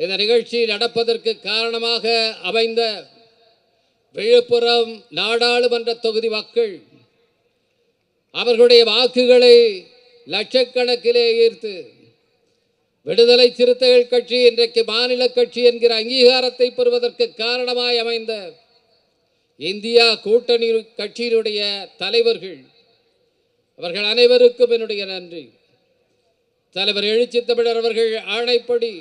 இந்த நிகழ்ச்சி நடப்பதற்கு காரணமாக அமைந்த விழுப்புரம் நாடாளுமன்ற தொகுதி மக்கள் அவர்களுடைய வாக்குகளை லட்சக்கணக்கிலே ஈர்த்து விடுதலை சிறுத்தைகள் கட்சி இன்றைக்கு மாநில கட்சி என்கிற அங்கீகாரத்தை பெறுவதற்கு காரணமாய் அமைந்த இந்தியா கூட்டணி கட்சியினுடைய தலைவர்கள். அவர்கள் அனைவருக்கும் என்னுடைய நன்றி. தலைவர் எழுச்சி தமிழர் அவர்கள் ஆணைப்படி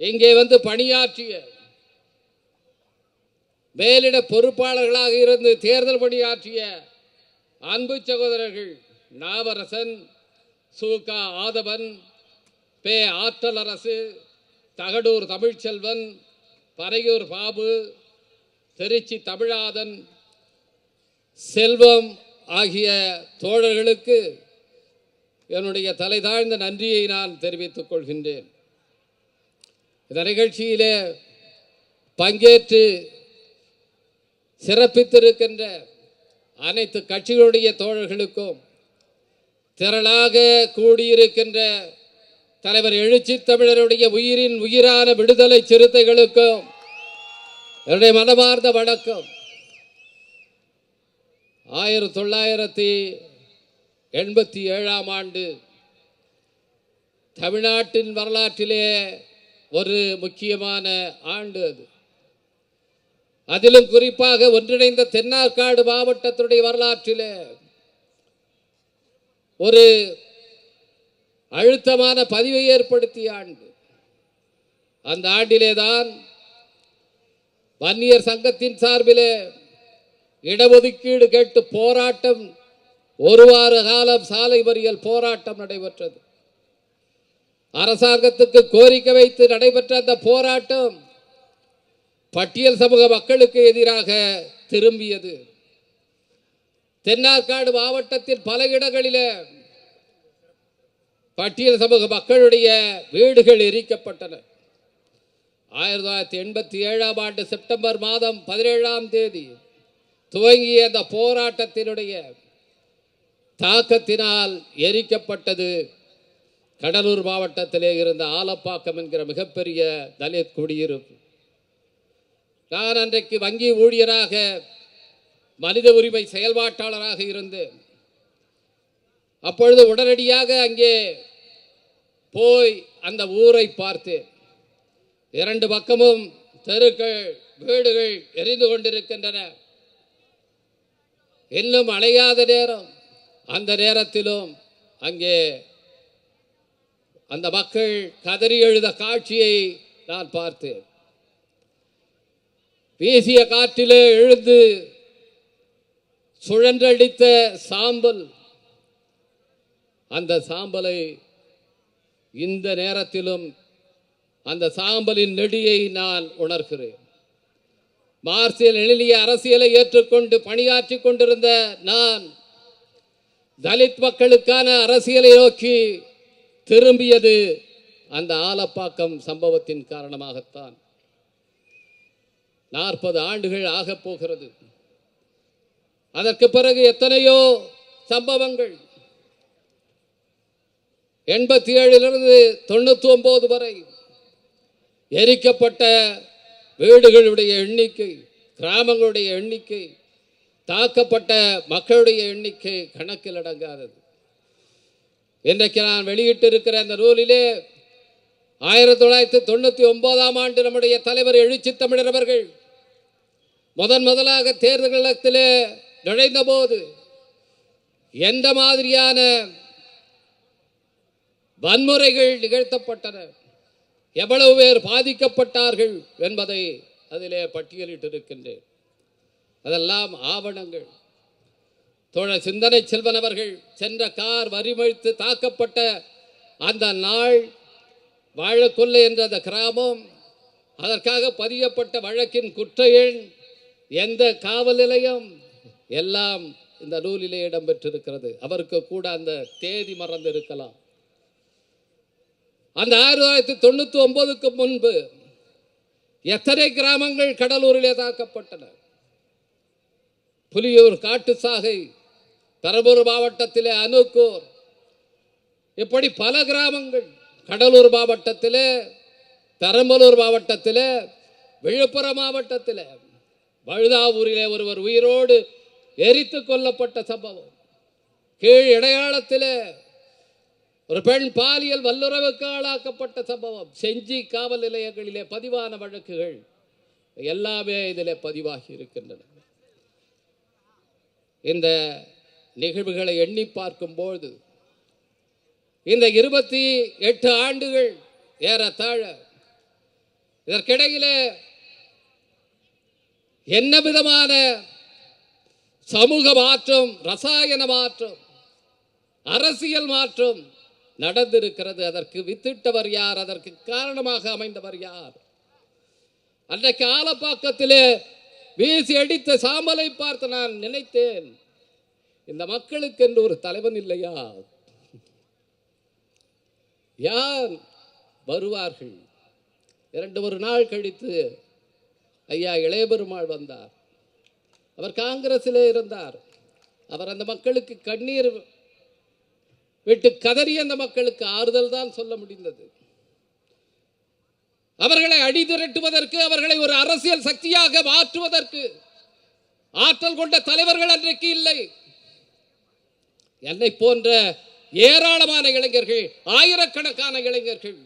இங்கே வந்து பணியாற்றிய மேலிட பொறுப்பாளர்களாக இருந்து தேர்தல் பணியாற்றிய அன்பு சகோதரர்கள் நாவரசன் சூகா ஆதவன் பே ஆற்றல் அரசு தகடூர் தமிழ்ச்செல்வன் பறையூர் பாபு திருச்சி தமிழாதன் செல்வம் ஆகிய தோழர்களுக்கு என்னுடைய தலை தாழ்ந்த நன்றியை நான் தெரிவித்துக் கொள்கின்றேன். இந்த நிகழ்ச்சியிலே பங்கேற்று சிறப்பித்திருக்கின்ற அனைத்து கட்சிகளுடைய தோழர்களுக்கும் திரளாக கூடியிருக்கின்ற தலைவர் எழுச்சி தமிழருடைய உயிரின் உயிரான விடுதலை சிறுத்தைகளுக்கும் என்னுடைய மனமார்ந்த வணக்கம். ஆயிரத்தி தொள்ளாயிரத்தி எண்பத்தி ஏழாம் ஆண்டு தமிழ்நாட்டின் வரலாற்றிலே ஒரு முக்கியமான ஆண்டு அது. அதிலும் குறிப்பாக ஒன்றிணைந்த தென்னார்காடு மாவட்டத்துடைய வரலாற்றிலே ஒரு அழுத்தமான பதிவை ஏற்படுத்திய ஆண்டு. அந்த ஆண்டிலே தான் வன்னியர் சங்கத்தின் சார்பிலே இடஒதுக்கீடு கேட்டு போராட்டம் ஒரு வார காலம் சாலை மறியல் போராட்டம் நடைபெற்றது. அரசாங்கத்துக்கு கோரிக்கை வைத்து நடைபெற்ற அந்த போராட்டம் பட்டியல் சமூக மக்களுக்கு எதிராக திரும்பியது. தென்னார்காடு மாவட்டத்தில் பல இடங்களிலே பட்டியல் சமூக மக்களுடைய வீடுகள் எரிக்கப்பட்டன. ஆயிரத்தி தொள்ளாயிரத்தி எண்பத்தி ஏழாம் ஆண்டு செப்டம்பர் மாதம் பதினேழாம் தேதி துவங்கிய அந்த போராட்டத்தினுடைய தாக்கத்தினால் எரிக்கப்பட்டது. கடலூர் மாவட்டத்திலே இருந்த ஆலப்பாக்கம் என்கிற மிகப்பெரிய தலித் குடியிருப்பு. நான் அன்றைக்கு வங்கி ஊழியராக மனித உரிமை செயல்பாட்டாளராக இருந்தேன் அப்பொழுது உடனடியாக அங்கே போய் அந்த ஊரை பார்த்தேன் இரண்டு பக்கமும் தெருக்கள் வீடுகள் எரிந்து கொண்டிருக்கின்றன. இன்னும் அணையாத நேரம். அந்த நேரத்திலும் அங்கே அந்த மக்கள் கதறி எழுத காட்சியை நான் பார்த்தேன். வீசிய காற்றிலே எழுந்து சுழன்றடித்த சாம்பல். அந்த சாம்பலை இந்த நேரத்திலும் அந்த சாம்பலின் நெடியை நான் உணர்கிறேன். மார்சியல் எழிலிய அரசியலை ஏற்றுக்கொண்டு பணியாற்றி கொண்டிருந்த நான் தலித் மக்களுக்கான அரசியலை நோக்கி திரும்பியது அந்த ஆலப்பாக்கம் சம்பவத்தின் காரணமாகத்தான். நாற்பது ஆண்டுகள் ஆகப் போகிறது. அதற்கு பிறகு எத்தனையோ சம்பவங்கள். எண்பத்தி ஏழிலிருந்து தொண்ணூற்றி ஒன்பது வரை எரிக்கப்பட்ட வீடுகளுடைய எண்ணிக்கை கிராமங்களுடைய எண்ணிக்கை தாக்கப்பட்ட மக்களுடைய எண்ணிக்கை கணக்கில் அடங்காதது. இன்றைக்கு நான் வெளியிட்டிருக்கிற அந்த நூலிலே ஆயிரத்தி தொள்ளாயிரத்தி தொண்ணூற்றி ஒன்பதாம் ஆண்டு நம்முடைய தலைவர் எழுச்சி தமிழர் அவர்கள் முதன் முதலாக தேர்தல் களத்திலே நுழைந்த போது எந்த மாதிரியான வன்முறைகள் நிகழ்த்தப்பட்டன? எவ்வளவு பேர் பாதிக்கப்பட்டார்கள் என்பதை அதிலே பட்டியலிட்டிருக்கின்றேன். அதெல்லாம் ஆவணங்கள். தோழர் சிந்தனை செல்வன் அவர்கள் சென்ற கார் வரிமழித்து தாக்கப்பட்ட அந்த நாள் வாழக்கொல்லை என்ற அந்த கிராமம் அதற்காக பதியப்பட்ட வழக்கின் குற்ற எண் எந்த காவல் நிலையம் எல்லாம் இந்த நூலிலே இடம்பெற்றிருக்கிறது. அவருக்கு கூட அந்த தேதி மறந்து இருக்கலாம் அந்த ஆயிரத்தி தொள்ளாயிரத்தி தொண்ணூற்றி ஒன்பதுக்கு முன்பு எத்தனை கிராமங்கள் கடலூரிலே தாக்கப்பட்டன? புலியூர் காட்டு சாகை பெரம்பூர் மாவட்டத்திலே அனுக்கூர் இப்படி பல கிராமங்கள். கடலூர் மாவட்டத்திலே பெரம்பலூர் மாவட்டத்தில் விழுப்புரம் மாவட்டத்தில். வழுதாவூரிலே ஒருவர் உயிரோடு எரித்து கொல்லப்பட்ட சம்பவம். கீழ் இடையாளத்தில் ஒரு பெண் பாலியல் வல்லுறவுக்கு ஆளாக்கப்பட்ட சம்பவம். செஞ்சி காவல் நிலையங்களிலே பதிவான வழக்குகள் எல்லாமே இதில் பதிவாகி இருக்கின்றன. இந்த நிகழ்வுகளை எண்ணி பார்க்கும்போது இந்த இருபத்தி எட்டு ஆண்டுகள் ஏறத்தாழ இதற்கிடையிலே என்ன விதமான சமூக மாற்றம் ரசாயன மாற்றம் அரசியல் மாற்றம் நடந்திருக்கிறது? அதற்கு வித்திட்டவர் யார்? அதற்கு காரணமாக அமைந்தவர் யார்? அன்றைக்கு ஆலப்பாக்கத்திலே வீசி அடித்த சாம்பலை பார்த்து நான் நினைத்தேன். இந்த மக்களுக்கு என்று ஒரு தலைவன் இல்லையா? யார் வருவார்கள்? இரண்டு ஒரு நாள் கழித்து ஐயா இளையபெருமாள் வந்தார். அவர் காங்கிரஸிலே இருந்தார். அவர் அந்த மக்களுக்கு கண்ணீர் விட்டு கதறி அந்த மக்களுக்கு ஆறுதல் தான் சொல்ல முடிந்தது. அவர்களை அடிதிரட்டுவதற்கு அவர்களை ஒரு அரசியல் சக்தியாக மாற்றுவதற்கு ஆற்றல் கொண்ட தலைவர்கள் அன்றைக்கு இல்லை. என்னை போன்ற ஏராளமான இளைஞர்கள் ஆயிரக்கணக்கான இளைஞர்கள்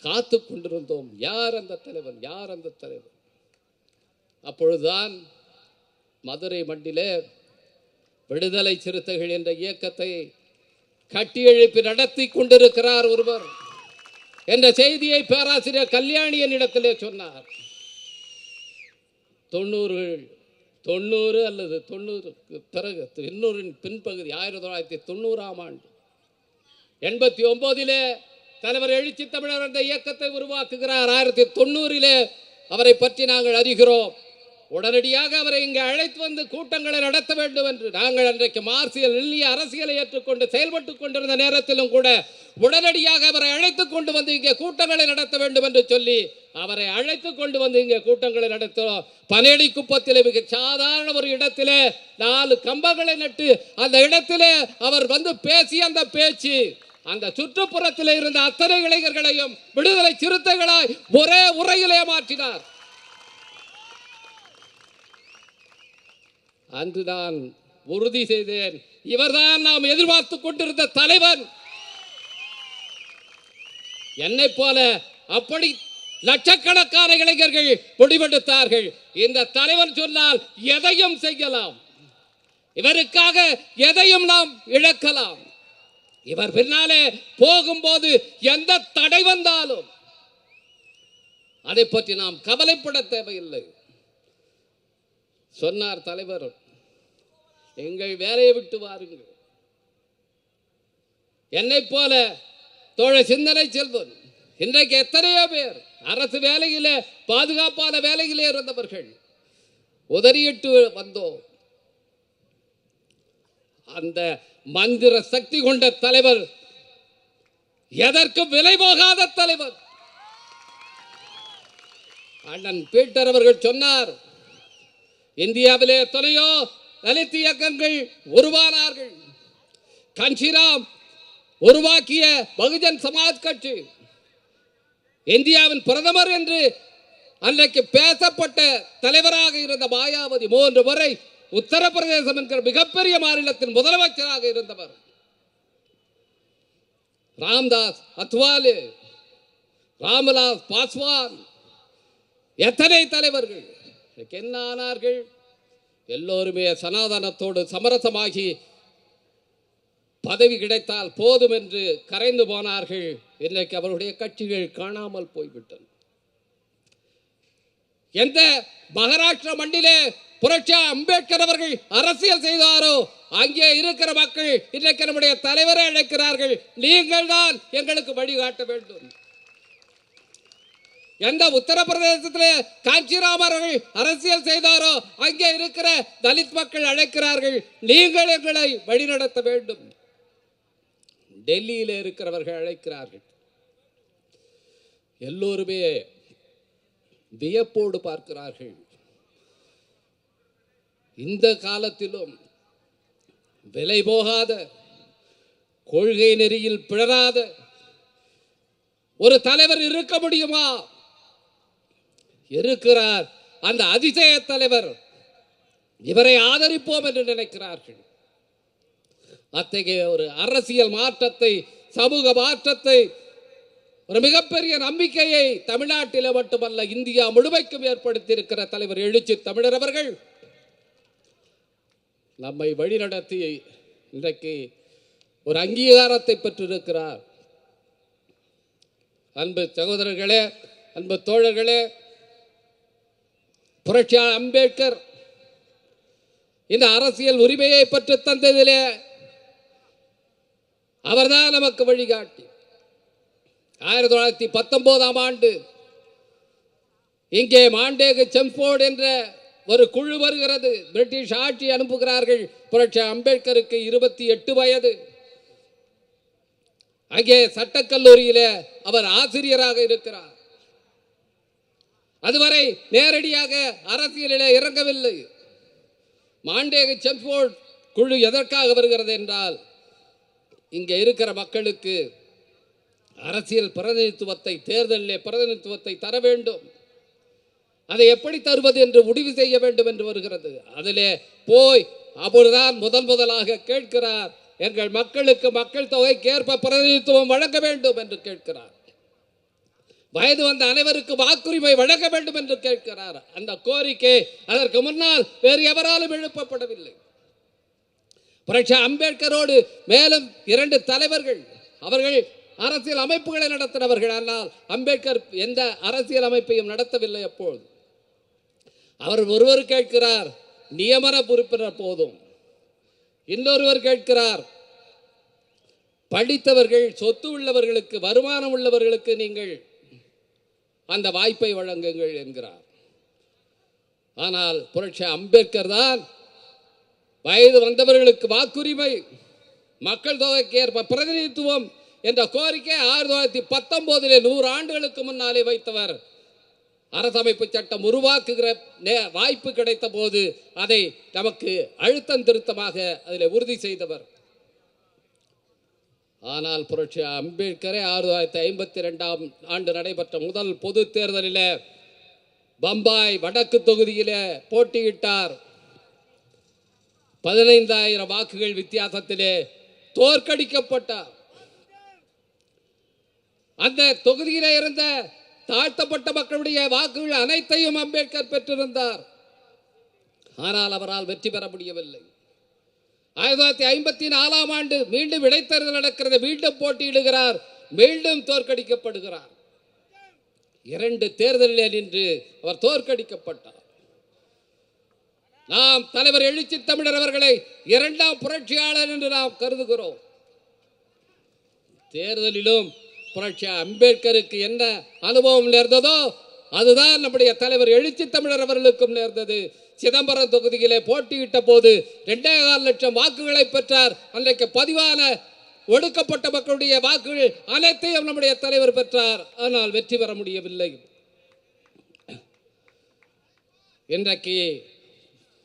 காத்து கொண்டிருந்தோம். யார் அந்த தலைவன்? யார் அந்த தலைவன்? அப்பொழுதுதான் மதுரை மண்டிலே விடுதலை சிறுத்தைகள் என்ற இயக்கத்தை கட்டியெழுப்பி நடத்தி கொண்டிருக்கிறார் ஒருவர். என்ற செய்தியை பேராசிரியர் கல்யாணியன் இடத்திலே சொன்னார். தொண்ணூறுகள் தொண்ணூறு அல்லது தொண்ணூறுக்கு பிறகு தொண்ணூறின் பின்பகுதி ஆயிரத்தி தொள்ளாயிரத்தி தொண்ணூறாம் ஆண்டு. எண்பத்தி ஒன்பதிலே தலைவர் எழுச்சி தமிழர் என்ற இயக்கத்தை உருவாக்குகிறார். ஆயிரத்தி தொண்ணூறிலே அவரை பற்றி நாங்கள் அறிகிறோம். உடனடியாக அவரை இங்கே அழைத்து வந்து கூட்டங்களை நடத்த வேண்டும் என்று நாங்கள் அன்றைக்கு மார்சியல் இல்லிய அரசியலை ஏற்றுக்கொண்டு செயல்பட்டு கொண்டிருந்த நேரத்திலும் கூட உடனடியாக அவரை அழைத்து கொண்டு வந்து இங்கே கூட்டங்களை நடத்த வேண்டும் என்று சொல்லி அவரை அழைத்து கொண்டு வந்து இங்கே கூட்டங்களை நடத்தினோம் பனேடி குப்பத்திலே மிக சாதாரண ஒரு இடத்திலே நாலு கம்பங்களை நட்டு அந்த இடத்திலே அவர் வந்து பேசி அந்த பேச்சு அந்த சுற்றுப்புறத்தில் இருந்த அத்தனை இளைஞர்களையும் விடுதலை சிறுத்தைகளாய் ஒரே உரையிலே மாற்றினார். அன்று நான் உறுதி செய்தேன். இவர்தான் நாம் எதிர்பார்த்து கொண்டிருந்த தலைவன். என்னை போல அப்படி லட்சக்கணக்கான இளைஞர்கள் முடிவெடுத்தார்கள். இந்த தலைவன் சொன்னால் எதையும் செய்யலாம். இவருக்காக எதையும் நாம் இழக்கலாம். இவர் பின்னாலே போகும்போது எந்த தடை வந்தாலும் அதை பற்றி நாம் கவலைப்பட தேவையில்லை. சொன்னார் தலைவர் எங்கள் வேலையை விட்டு வாருங்கள். என்னை போல தோழ சிந்தனை செல்வன் இன்றைக்கு எத்தனையோ பேர் அரசு வேலையிலே பாதுகாப்பான வேலையிலே இருந்தவர்கள். உதறியிட்டு வந்தோம். அந்த மந்திர சக்தி கொண்ட தலைவர் எதற்கும் விலை போகாத தலைவர். அண்ணன் பீட்டர் அவர்கள் சொன்னார் இந்தியாவிலே எத்தனையோ தலித் இயக்கங்கள் உருவானார்கள். கன்ஷிராம் உருவாக்கிய பகுஜன் சமாஜ் கட்சி இந்தியாவின் பிரதமர் என்று அன்றைக்கு பேசப்பட்ட தலைவராக இருந்த மாயாவதி மூன்று முறை உத்தரப்பிரதேசம் என்கிற மிகப்பெரிய மாநிலத்தின் முதலமைச்சராக இருந்தவர். ராம்தாஸ் அத்வாலே ராமலாஸ் பாஸ்வான் எத்தனை தலைவர்கள்? என்ன ஆனார்கள்? எல்லோருமே சனாதனத்தோடு சமரசமாகி பதவி கிடைத்தால் போதும் என்று கரைந்து போனார்கள். இன்றைக்கு அவருடைய கட்சிகள் காணாமல் போய்விட்டன. எந்த மகாராஷ்டிர மண்ணிலே புரட்சி அம்பேத்கர் அவர்கள் அரசியல் செய்தாரோ அங்கே இருக்கிற மக்கள் இன்றைக்கு நம்முடைய தலைவரை அழைக்கிறார்கள். நீங்கள் தான் எங்களுக்கு வழிகாட்ட வேண்டும். எந்த உத்தரப்பிரதேசத்தில் காஞ்சிராம் அரசியல் செய்தாரோ அங்கே இருக்கிற தலித் மக்கள் அழைக்கிறார்கள் நீங்கள் எங்களை வழிநடத்த வேண்டும். டெல்லியில் இருக்கிறவர்கள் அழைக்கிறார்கள். எல்லோருமே வியப்போடு பார்க்கிறார்கள். இந்த காலத்திலும் விலை போகாத கொள்கை நெறியில் பிழறாத ஒரு தலைவர் இருக்க முடியுமா? இருக்கிறார். அந்த அதிசய தலைவர் இவரை ஆதரிப்போம் என்று நினைக்கிறார்கள். அத்தகைய ஒரு அரசியல் மாற்றத்தை சமூக மாற்றத்தை ஒரு மிகப்பெரிய நம்பிக்கையை தமிழ்நாட்டில் மட்டுமல்ல இந்தியா முழுமைக்கும் ஏற்படுத்தியிருக்கிற தலைவர் எழுச்சி தமிழர் அவர்கள் நம்மை வழிநடத்தி இன்றைக்கு ஒரு அங்கீகாரத்தை பெற்றிருக்கிறார். அன்பு சகோதரர்களே அன்பு தோழர்களே புரட்சியாளர் அம்பேத்கர் இந்த அரசியல் உரிமையை பெற்று தந்ததிலே அவர்தான் நமக்கு வழிகாட்டி. ஆயிரத்தி தொள்ளாயிரத்தி பத்தொன்பதாம் ஆண்டு இங்கே மாண்டேகு செம்போர்டு என்ற ஒரு குழு வருகிறது. பிரிட்டிஷ் ஆட்சி அனுப்புகிறார்கள். புரட்சி அம்பேத்கருக்கு இருபத்தி எட்டு வயது. அங்கே சட்டக்கல்லூரியிலே அவர் ஆசிரியராக இருக்கிறார். அதுவரை நேரடியாக அரசியலிலே இறங்கவில்லை. மாண்டேக செம்போர்ட் குழு எதற்காக வருகிறது என்றால் இங்கே இருக்கிற மக்களுக்கு அரசியல் பிரதிநிதித்துவத்தை தேர்தலிலே பிரதிநிதித்துவத்தை தர வேண்டும். அதை எப்படி தருவது என்று முடிவு செய்ய வேண்டும் என்று வருகிறது. அதிலே போய் அப்பொழுதுதான் முதல் முதலாக கேட்கிறார் எங்கள் மக்களுக்கு மக்கள் தொகைக்கு ஏற்ப பிரதிநிதித்துவம் வழங்க வேண்டும் என்று கேட்கிறார். வயது வந்த அனைவருக்கு வாக்குரிமை வழங்க வேண்டும் என்று கேட்கிறார். அந்த கோரிக்கை அதற்கு முன்னால் வேறு எவராலும் எழுப்பப்படவில்லை. புரட்சி அம்பேத்கரோடு மேலும் இரண்டு தலைவர்கள் அவர்கள் அரசியல் அமைப்புகளை நடத்தினவர்கள். ஆனால் அம்பேத்கர் எந்த அரசியல் அமைப்பையும் நடத்தவில்லை அப்போது. அவர் ஒருவர் கேட்கிறார் நியமன உறுப்பினர் போதும். இன்னொருவர் கேட்கிறார் படித்தவர்கள் சொத்து உள்ளவர்களுக்கு வருமானம் உள்ளவர்களுக்கு நீங்கள் அந்த வாய்ப்பை வழங்குங்கள் என்கிறார். ஆனால் புரட்சி அம்பேத்கர் தான் வயது வந்தவர்களுக்கு வாக்குரிமை மக்கள் தொகைக்கு ஏற்ப பிரதிநிதித்துவம் என்ற கோரிக்கை ஆயிரத்தி தொள்ளாயிரத்தி பத்தொன்பதிலே நூறு ஆண்டுகளுக்கு முன்னாலே வைத்தவர். அரசமைப்பு சட்டம் உருவாக்குகிற நே- வாய்ப்பு கிடைத்த போது அதை நமக்கு அழுத்தம் திருத்தமாக அதில் உறுதி செய்தவர். ஆனால் புரட்சி அம்பேத்கரே ஆயிரத்தி தொள்ளாயிரத்தி ஐம்பத்தி ரெண்டாம் ஆண்டு நடைபெற்ற முதல் பொது தேர்தலில் பம்பாய் வடக்கு தொகுதியிலே போட்டியிட்டார். பதினைந்தாயிரம் வாக்குகள் வித்தியாசத்திலே தோற்கடிக்கப்பட்டார் அந்த தொகுதியிலே இருந்த தாழ்த்தப்பட்ட மக்களுடைய வாக்குகள் அனைத்தையும் அம்பேத்கர் பெற்றிருந்தார். ஆனால் அவரால் வெற்றி பெற முடியவில்லை. ஆயிரத்தி தொள்ளாயிரத்தி ஐம்பத்தி நாலாம் ஆண்டு மீண்டும் இடைத்தேர்தல் நடக்கிறது. மீண்டும் போட்டியிடுகிறார். மீண்டும் தோற்கடிக்கப்படுகிறார். இரண்டு தேர்தலில் நின்று அவர் தோற்கடிக்கப்பட்டார். நாம் தலைவர் எழுச்சி தமிழர் அவர்களை இரண்டாம் புரட்சியாளர் என்று நாம் கருதுகிறோம். தேர்தலிலும் புரட்சி அம்பேத்கருக்கு என்ன அனுபவம் நேர்ந்ததோ அதுதான் நம்முடைய தலைவர் எழுச்சி தமிழர் அவர்களுக்கும் நேர்ந்தது. சிதம்பரம் தொகுதியிலே போட்டியிட்ட போது ரெண்டே கால் லட்சம் வாக்குகளை பெற்றார். அன்றைக்கு பதிவான ஒடுக்கப்பட்ட மக்களுடைய வாக்குகள் அனைத்தையும் நம்முடைய தலைவர் பெற்றார். ஆனால் வெற்றி பெற முடியவில்லை. இன்றைக்கு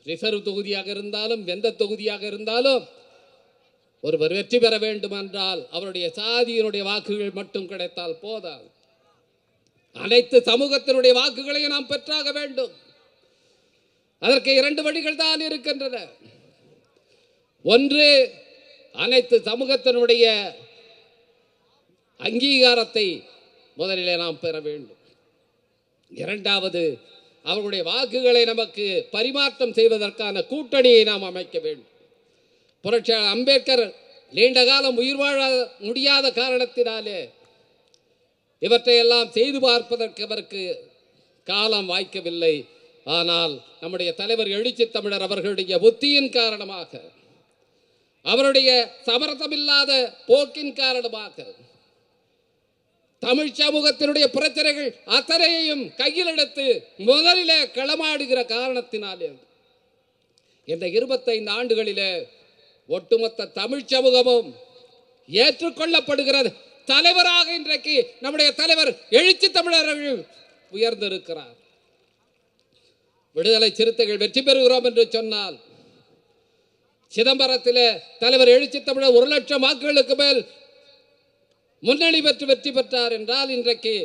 ரிசர்வ் தொகுதியாக இருந்தாலும் எந்த தொகுதியாக இருந்தாலும் ஒருவர் வெற்றி பெற வேண்டும் என்றால் அவருடைய சாதியினுடைய வாக்குகள் மட்டும் கிடைத்தால் போதாது. அனைத்து சமூகத்தினுடைய வாக்குகளையும் நாம் பெற்றாக வேண்டும். அதற்கு இரண்டு வழிகள் தான் இருக்கின்றன. ஒன்று அனைத்து சமூகத்தினுடைய அங்கீகாரத்தை முதலிலே நாம் பெற வேண்டும். இரண்டாவது அவர்களுடைய வாக்குகளை நமக்கு பரிமாற்றம் செய்வதற்கான கூட்டணியை நாம் அமைக்க வேண்டும். புரட்சியாளர் அம்பேத்கர் நீண்ட காலம் உயிர் வாழ முடியாத காரணத்தினாலே இவற்றையெல்லாம் செய்து பார்ப்பதற்கு அவருக்கு காலம் வாய்க்கவில்லை. ஆனால் நம்முடைய தலைவர் எழுச்சி தமிழர் அவர்களுடைய புத்தியின் காரணமாக அவருடைய சமரசமில்லாத போக்கின் காரணமாக தமிழ் சமூகத்தினுடைய பிரச்சனைகள் அத்தனையையும் கையில் எடுத்து முதலிலே களமாடுகிற காரணத்தினாலே. இந்த இருபத்தைந்து ஆண்டுகளிலே ஒட்டுமொத்த தமிழ் சமூகமும் ஏற்றுக்கொள்ளப்படுகிறது. தலைவராக இன்றைக்கு நம்முடைய தலைவர் எழுச்சி தமிழர்கள் உயர்ந்திருக்கிறார். விடுதலை சிறுத்தைகள் வெற்றி பெறுகிறோம் என்று சொன்னால் சிதம்பரத்திலே தலைவர் எழுச்சி தமிழர் ஒரு லட்சம் வாக்குகளுக்கு மேல் முன்னணி பெற்று வெற்றி பெற்றார் என்றால் இன்றைக்கு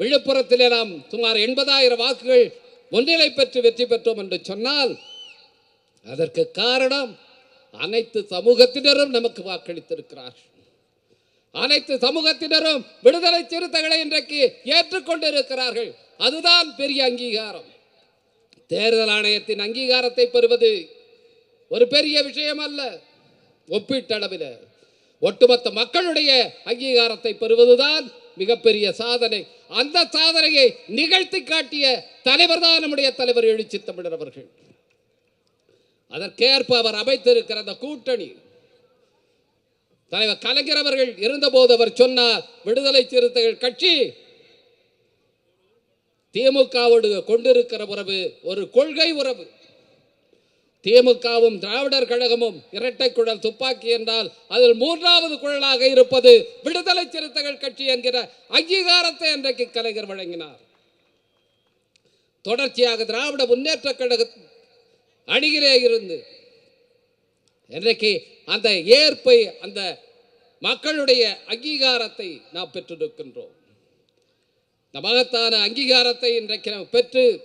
விழுப்புரத்திலே நாம் சுமார் எண்பதாயிரம் வாக்குகள் முன்னிலை பெற்று வெற்றி பெற்றோம் என்று சொன்னால் அதற்கு காரணம் அனைத்து சமூகத்தினரும் நமக்கு வாக்களித்திருக்கிறார் அனைத்து சமூகத்தினரும் விடுதலை சிறுத்தைகளை இன்றைக்கு ஏற்றுக்கொண்டிருக்கிறார்கள். அதுதான் பெரிய அங்கீகாரம். தேர்தல் ஆணையத்தின் அங்கீகாரத்தை பெறுவது ஒரு பெரிய விஷயம் அல்ல ஒப்பீட்டளவில் ஒட்டுமொத்த மக்களுடைய அங்கீகாரத்தை பெறுவதுதான் மிகப்பெரிய சாதனை. அந்த சாதனையை நிகழ்த்தி காட்டிய தலைவர் தான் நம்முடைய தலைவர் எழுச்சி தமிழர் அவர்கள். அதற்கேற்ப அவர் அமைத்திருக்கிற அந்த கூட்டணி. தலைவர் கலைஞர் அவர்கள் இருந்தபோது அவர் சொன்னார் விடுதலை சிறுத்தைகள் கட்சி திமுகவோடு கொண்டிருக்கிற உறவு ஒரு கொள்கை உறவு. திமுகவும் திராவிடர் கழகமும் இரட்டை குழல் துப்பாக்கி என்றால் அதில் மூன்றாவது குழலாக இருப்பது விடுதலை சிறுத்தைகள் கட்சி என்கிற அங்கீகாரத்தை அன்றைக்கு கலைஞர் வழங்கினார். தொடர்ச்சியாக திராவிட முன்னேற்ற கழக அணியிலே இருந்து இன்றைக்கு அந்த ஏற்பை அந்த மக்களுடைய அங்கீகாரத்தை நாம் பெற்றிருக்கின்றோம். இந்த மகத்தான அங்கீகாரத்தை இன்றைக்கு நாம் பெற்று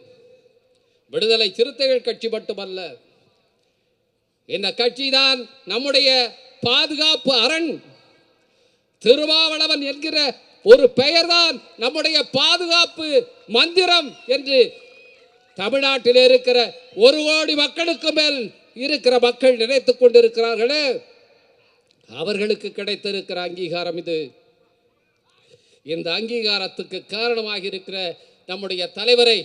விடுதலை சிறுத்தைகள் கட்சி மட்டுமல்ல இந்த கட்சி தான் நம்முடைய பாதுகாப்பு அரண். திருமாவளவன் என்கிற ஒரு பெயர்தான் நம்முடைய பாதுகாப்பு மந்திரம் என்று தமிழ்நாட்டில் இருக்கிற ஒரு கோடி மக்களுக்கு மேல் இருக்கிற மக்கள் நினைத்துக் கொண்டிருக்கிறார்களே. அவர்களுக்கு கிடைத்திருக்கிற அங்கீகாரம் இது. இந்த அங்கீகாரத்துக்கு காரணமாக இருக்கிற நம்முடைய தலைவரை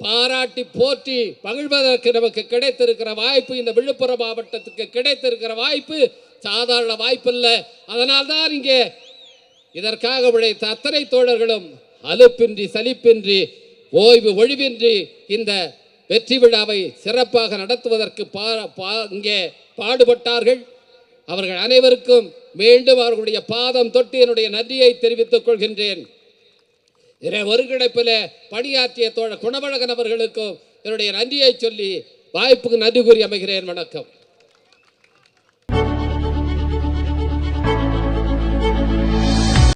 பாராட்டி போற்றி பகிழ்வதற்கு நமக்கு கிடைத்திருக்கிற வாய்ப்பு இந்த விழுப்புரம் மாவட்டத்துக்கு கிடைத்திருக்கிற வாய்ப்பு சாதாரண வாய்ப்பு இல்லை அதனால்தான் இங்கே இதற்காக உழைத்த அத்தனை தோழர்களும் அலுப்பின்றி சலிப்பின்றி ஓய்வு ஒழிவின்றி இந்த வெற்றி விழாவை சிறப்பாக நடத்துவதற்கு பா பா- இங்கே பாடுபட்டார்கள். அவர்கள் அனைவருக்கும் மீண்டும் அவர்களுடைய பாதம் தொட்டு என்னுடைய நன்றியை தெரிவித்துக் கொள்கின்றேன். இதை ஒருங்கிணைப்பில் பணியாற்றிய தோழ குணவழகன் அவர்களுக்கும் என்னுடைய நன்றியை சொல்லி வாய்ப்புக்கு நன்றி கூறி அமைகிறேன். வணக்கம்.